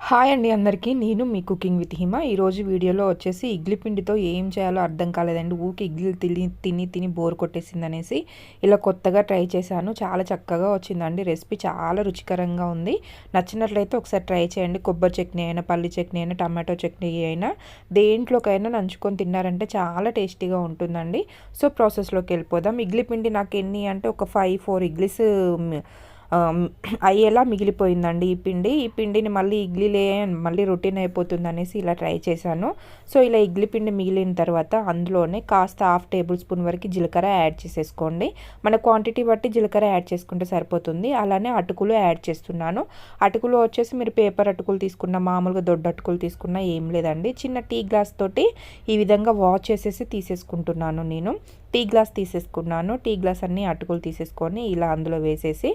Hi అండి అందరికీ. నేను మీ కుకింగ్ విత్ హిమ. ఈరోజు వీడియోలో వచ్చేసి ఇడ్లీ పిండితో ఏం చేయాలో అర్థం కాలేదండి. ఊకి ఇడ్లీ తిని తిని తిని బోర్ కొట్టేసింది అనేసి ఇలా కొత్తగా ట్రై చేశాను. చాలా చక్కగా వచ్చిందండి. రెసిపీ చాలా రుచికరంగా ఉంది. నచ్చినట్లయితే ఒకసారి ట్రై చేయండి. కొబ్బరి చట్నీ అయినా పల్లి చట్నీ అయినా టమాటో చట్నీ అయినా దేంట్లోకైనా నంచుకొని తిన్నారంటే చాలా టేస్టీగా ఉంటుందండి. సో ప్రాసెస్లోకి వెళ్ళిపోదాం. ఇడ్లీ పిండి నాకు ఎన్ని అంటే ఒక ఫైవ్ ఫోర్ ఇడ్లీస్ అయ్యేలా మిగిలిపోయిందండి ఈ పిండి? ఈ పిండిని మళ్ళీ ఇడ్లీలే మళ్ళీ రొటీన్ అయిపోతుంది అనేసి ఇలా ట్రై చేశాను. సో ఇలా ఇడ్లీ పిండి మిగిలిన తర్వాత అందులోనే కాస్త హాఫ్ టేబుల్ స్పూన్ వరకు జీలకర్ర యాడ్ చేసేసుకోండి. మన క్వాంటిటీ బట్టి జీలకర్ర యాడ్ చేసుకుంటే సరిపోతుంది. అలానే అటుకులు యాడ్ చేస్తున్నాను. అటుకులు వచ్చేసి మీరు పేపర్ అటుకులు తీసుకున్న మామూలుగా దొడ్డ అటుకులు తీసుకున్న ఏం లేదండి. చిన్న టీ గ్లాస్ తోటి ఈ విధంగా వాష్ చేసేసి తీసేసుకుంటున్నాను నేను. టీ గ్లాస్ తీసేసుకున్నాను. టీ గ్లాస్ అన్ని అటుకులు తీసేసుకొని ఇలా అందులో వేసేసి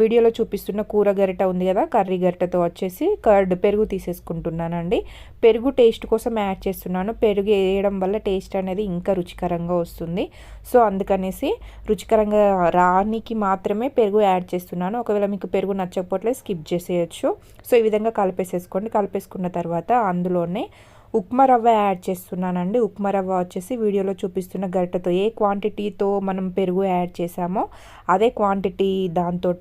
వీడియోలో చూపిస్తున్న కూర గరిట ఉంది కదా కర్రీ గరిటతో వచ్చేసి కర్డ్ పెరుగు తీసేసుకుంటున్నానండి. పెరుగు టేస్ట్ కోసం యాడ్ చేస్తున్నాను. పెరుగు వేయడం వల్ల టేస్ట్ అనేది ఇంకా రుచికరంగా వస్తుంది. సో అందుకనేసి రుచికరంగా రానికి మాత్రమే పెరుగు యాడ్ చేస్తున్నాను. ఒకవేళ మీకు పెరుగు నచ్చకపోతే స్కిప్ చేసేయచ్చు. సో ఈ విధంగా కలిపేసేసుకోండి. కలిపేసుకున్న తర్వాత అందులోనే ఉప్మా రవ్వ యాడ్ చేస్తున్నానండి. ఉప్మా రవ్వ వచ్చేసి వీడియోలో చూపిస్తున్న గరిటతో ఏ క్వాంటిటీతో మనం పెరుగు యాడ్ చేసామో అదే క్వాంటిటీ దాంతో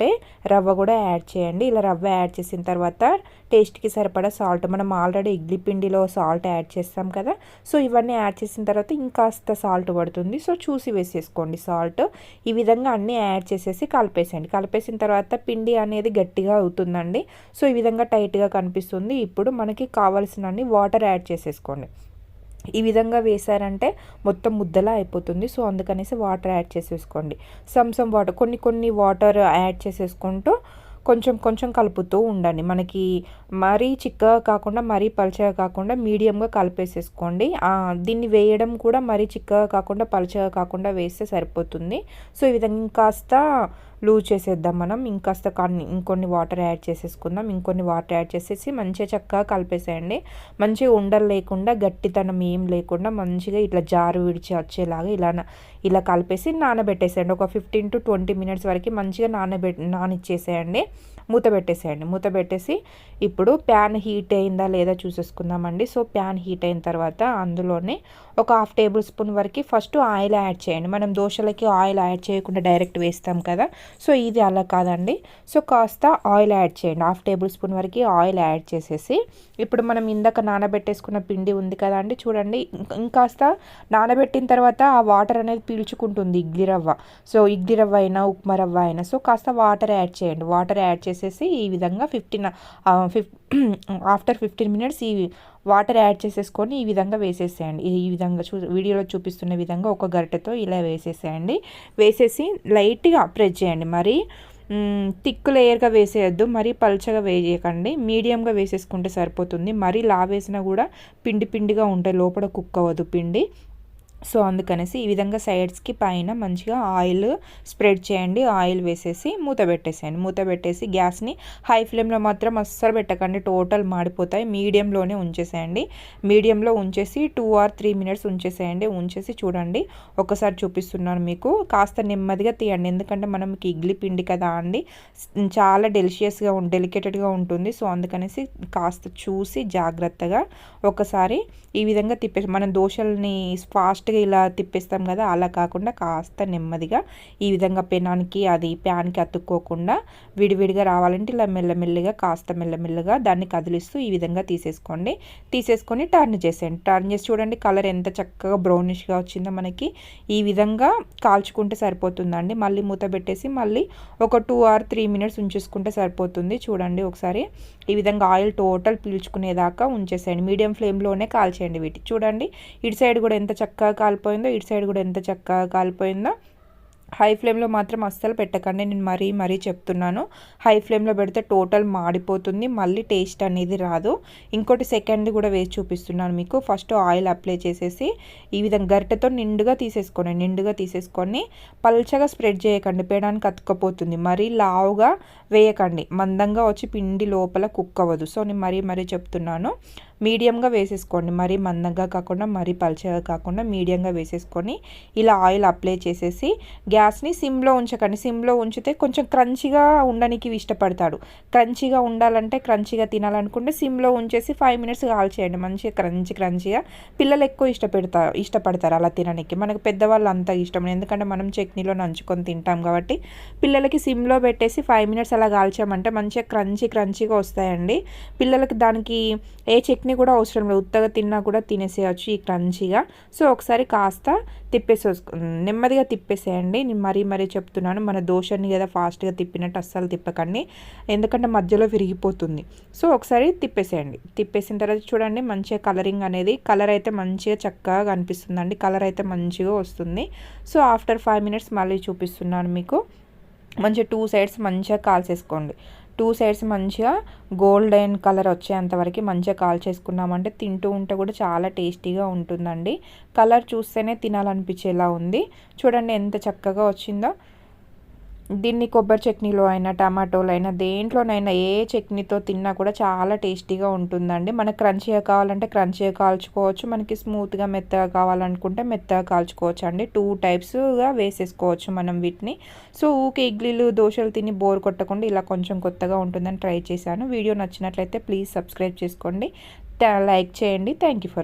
రవ్వ కూడా యాడ్ చేయండి. ఇలా రవ్వ యాడ్ చేసిన తర్వాత టేస్ట్కి సరిపడా సాల్ట్. మనం ఆల్రెడీ ఇడ్లీ పిండిలో సాల్ట్ యాడ్ చేస్తాం కదా సో ఇవన్నీ యాడ్ చేసిన తర్వాత ఇంకాస్త సాల్ట్ పడుతుంది. సో చూసి వేసేసుకోండి సాల్ట్. ఈ విధంగా అన్నీ యాడ్ చేసేసి కలిపేసేయండి. కలిపేసిన తర్వాత పిండి అనేది గట్టిగా అవుతుందండి. సో ఈ విధంగా టైట్గా కనిపిస్తుంది. ఇప్పుడు మనకి కావాల్సిన వాటర్ యాడ్ చేసేసుకోండి. ఈ విధంగా వేసారంటే మొత్తం ముద్దలా అయిపోతుంది. సో అందుకనేసి వాటర్ యాడ్ చేసేసుకోండి. సమ్ వాటర్ కొన్ని కొన్ని వాటర్ యాడ్ చేసేసుకుంటూ కొంచెం కొంచెం కలుపుతూ ఉండండి. మనకి మరీ చిక్కగా కాకుండా మరీ పలచగా కాకుండా మీడియంగా కలిపేసేసుకోండి. దీన్ని వేయడం కూడా మరీ చిక్కగా కాకుండా పలచగా కాకుండా వేస్తే సరిపోతుంది. సో ఈ విధంగా కాస్త లూజ్ చేసేద్దాం మనం. ఇంకాస్త కొన్ని ఇంకొన్ని వాటర్ యాడ్ చేసేసుకుందాం. ఇంకొన్ని వాటర్ యాడ్ చేసేసి మంచిగా చక్కగా కలిపేసేయండి. మంచిగా ఉండలు లేకుండా గట్టితనం ఏం లేకుండా మంచిగా ఇట్లా జారు విడిచి వచ్చేలాగా ఇలా ఇలా కలిపేసి నానబెట్టేసేయండి. ఒక ఫిఫ్టీన్ టు ట్వంటీ మినిట్స్ వరకు మంచిగా నానబె నానిచ్చేసేయండి. మూత పెట్టేసేయండి. మూత పెట్టేసి ఇప్పుడు ప్యాన్ హీట్ అయిందా లేదా చూసేసుకుందామండి. సో ప్యాన్ హీట్ అయిన తర్వాత అందులోనే ఒక హాఫ్ టేబుల్ స్పూన్ వరకు ఫస్ట్ ఆయిల్ యాడ్ చేయండి. మనం దోశలకి ఆయిల్ యాడ్ చేయకుండా డైరెక్ట్ వేస్తాం కదా. సో ఇది అలా కాదండి. సో కాస్త ఆయిల్ యాడ్ చేయండి. హాఫ్ టేబుల్ స్పూన్ వరకు ఆయిల్ యాడ్ చేసేసి ఇప్పుడు మనం ఇందాక నానబెట్టేసుకున్న పిండి ఉంది కదా అండి చూడండి ఇంకాస్త నానబెట్టిన తర్వాత ఆ వాటర్ అనేది పీల్చుకుంటుంది ఇడ్లీ రవ్వ. సో ఇడ్లీ రవ్వ అయినా ఉప్మా రవ్వ అయినా సో కాస్త వాటర్ యాడ్ చేయండి. వాటర్ యాడ్ చేసేసి ఈ విధంగా ఫిఫ్టీన్ ఫిఫ్ ఆఫ్టర్ ఫిఫ్టీన్ మినిట్స్ ఈ వాటర్ యాడ్ చేసేసుకొని ఈ విధంగా వేసేసేయండి. ఈ విధంగా చూ వీడియోలో చూపిస్తున్న విధంగా ఒక గరిటెతో ఇలా వేసేసేయండి. వేసేసి లైట్గా ప్రెస్ చేయండి. మరి థిక్ లేయర్గా వేసేయద్దు. మరీ పల్చగా వేయకండి. మీడియంగా వేసేసుకుంటే సరిపోతుంది. మరీ లావేసినా కూడా పిండి పిండిగా ఉంటాయి లోపల కుక్ అవ్వదు పిండి. సో అందుకనేసి ఈ విధంగా సైడ్స్కి పైన మంచిగా ఆయిల్ స్ప్రెడ్ చేయండి. ఆయిల్ వేసేసి మూత పెట్టేసేయండి. మూత పెట్టేసి గ్యాస్ని హై ఫ్లేమ్లో మాత్రం అస్సలు పెట్టకండి. టోటల్ మాడిపోతాయి. మీడియంలోనే ఉంచేసేయండి. మీడియంలో ఉంచేసి టూ ఆర్ త్రీ మినిట్స్ ఉంచేసేయండి. ఉంచేసి చూడండి. ఒకసారి చూపిస్తున్నాను మీకు. కాస్త నెమ్మదిగా తీయండి. ఎందుకంటే మనకి ఇగ్లీ పిండి కదా అండి. చాలా డెలిషియస్గా డెలికేటెడ్గా ఉంటుంది. సో అందుకనేసి కాస్త చూసి జాగ్రత్తగా ఒకసారి ఈ విధంగా తిప్పేసి మనం దోశల్ని ఫాస్ట్గా ఫాస్ట్గా ఇలా తిప్పేస్తాం కదా అలా కాకుండా కాస్త నెమ్మదిగా ఈ విధంగా పెనానికి అది ప్యాన్కి అతుక్కోకుండా విడివిడిగా రావాలంటే ఇలా మెల్లమెల్లిగా కాస్త మెల్లమెల్లగా దాన్ని కదిలిస్తూ ఈ విధంగా తీసేసుకోండి. తీసేసుకొని టర్న్ చేసేయండి. టర్న్ చేసి చూడండి కలర్ ఎంత చక్కగా బ్రౌనిష్గా వచ్చిందో మనకి. ఈ విధంగా కాల్చుకుంటే సరిపోతుందండి. మళ్ళీ మూత పెట్టేసి మళ్ళీ ఒక టూ ఆర్ త్రీ మినిట్స్ ఉంచేసుకుంటే సరిపోతుంది. చూడండి ఒకసారి. ఈ విధంగా ఆయిల్ టోటల్ పీల్చుకునేదాకా ఉంచేసేయండి. మీడియం ఫ్లేమ్లోనే కాల్చేయండి వీటి. చూడండి. ఇటు సైడ్ కూడా ఎంత చక్కగా కాలిపోయిందో ఇటు సైడ్ కూడా ఎంత చక్కగా కాలిపోయిందో. హై ఫ్లేమ్లో మాత్రం అస్సలు పెట్టకండి. నేను మరీ మరీ చెప్తున్నాను. హై ఫ్లేమ్లో పెడితే టోటల్ మాడిపోతుంది. మళ్ళీ టేస్ట్ అనేది రాదు. ఇంకోటి సెకండ్ కూడా వేసి చూపిస్తున్నాను మీకు. ఫస్ట్ ఆయిల్ అప్లై చేసేసి ఈ విధంగా గరిటెతో నిండుగా తీసేసుకోండి. నిండుగా తీసేసుకొని పల్చగా స్ప్రెడ్ చేయకండి. పేడానికి అతుక్కపోతుంది. మరీ లావుగా వేయకండి. మందంగా వచ్చి పిండి లోపల కుక్ అవ్వదు సో నేను మరీ మరీ చెప్తున్నాను. మీడియంగా వేసేసుకోండి. మరీ మందంగా కాకుండా మరీ పల్చగా కాకుండా మీడియంగా వేసేసుకొని ఇలా ఆయిల్ అప్లై చేసేసి గ్యాస్ని సిమ్లో ఉంచకండి. సిమ్లో ఉంచితే కొంచెం క్రంచిగా ఉండడానికి ఇష్టపడతాడు. క్రంచిగా ఉండాలంటే క్రంచిగా తినాలనుకుంటే సిమ్లో ఉంచేసి ఫైవ్ మినిట్స్ కాల్చేయండి మంచిగా క్రంచి క్రంచిగా పిల్లలు ఎక్కువ ఇష్టపెడతారు ఇష్టపడతారు అలా తినడానికి. మనకు పెద్దవాళ్ళు అంత ఇష్టం ఎందుకంటే మనం చట్నీలో నంచుకొని తింటాం కాబట్టి పిల్లలకి సిమ్లో పెట్టేసి ఫైవ్ మినిట్స్ అలా కాల్చామంటే మంచిగా క్రంచి క్రంచిగా వస్తాయండి. పిల్లలకి దానికి ఏ చట్నీ కూడా అవసరం లేదు. ఉత్తగా తిన్నా కూడా తినేసేయచ్చు ఈ క్రంచీగా. సో ఒకసారి కాస్త తిప్పేసే నెమ్మదిగా తిప్పేసేయండి. నేను మరీ మరీ చెప్తున్నాను మన దోశని కదా ఫాస్ట్గా తిప్పినట్టు అస్సలు తిప్పకండి. ఎందుకంటే మధ్యలో విరిగిపోతుంది. సో ఒకసారి తిప్పేసేయండి. తిప్పేసిన తర్వాత చూడండి మంచిగా కలరింగ్ అనేది కలర్ అయితే మంచిగా చక్కగా కనిపిస్తుందండి. కలర్ అయితే మంచిగా వస్తుంది. సో ఆఫ్టర్ ఫైవ్ మినిట్స్ మళ్ళీ చూపిస్తున్నాను మీకు. మంచిగా టూ సైడ్స్ మంచిగా కాల్చేసుకోండి. టూ సైడ్స్ మంచిగా గోల్డెన్ కలర్ వచ్చేంతవరకు మంచిగా కాల్ చేసుకున్నామంటే తింటూ ఉంటే కూడా చాలా టేస్టీగా ఉంటుందండి. కలర్ చూస్తేనే తినాలనిపించేలా ఉంది. చూడండి ఎంత చక్కగా వచ్చిందో. దీన్ని కొబ్బరి చట్నీలో అయినా టమాటోలు అయినా దేంట్లోనైనా ఏ చట్నీతో తిన్నా కూడా చాలా టేస్టీగా ఉంటుందండి. మనకు క్రంచీగా కావాలంటే క్రంచీగా కాల్చుకోవచ్చు. మనకి స్మూత్గా మెత్తగా కావాలనుకుంటే మెత్తగా కాల్చుకోవచ్చు అండి టూ టైప్స్గా వేసేసుకోవచ్చు మనం వీటిని. సో ఊకే ఇడ్లీలు దోశలు తిని బోర్ కొట్టకుండా ఇలా కొంచెం కొత్తగా ఉంటుందని ట్రై చేశాను. వీడియో నచ్చినట్లయితే ప్లీజ్ సబ్స్క్రైబ్ చేసుకోండి. లైక్ చేయండి. Thank you for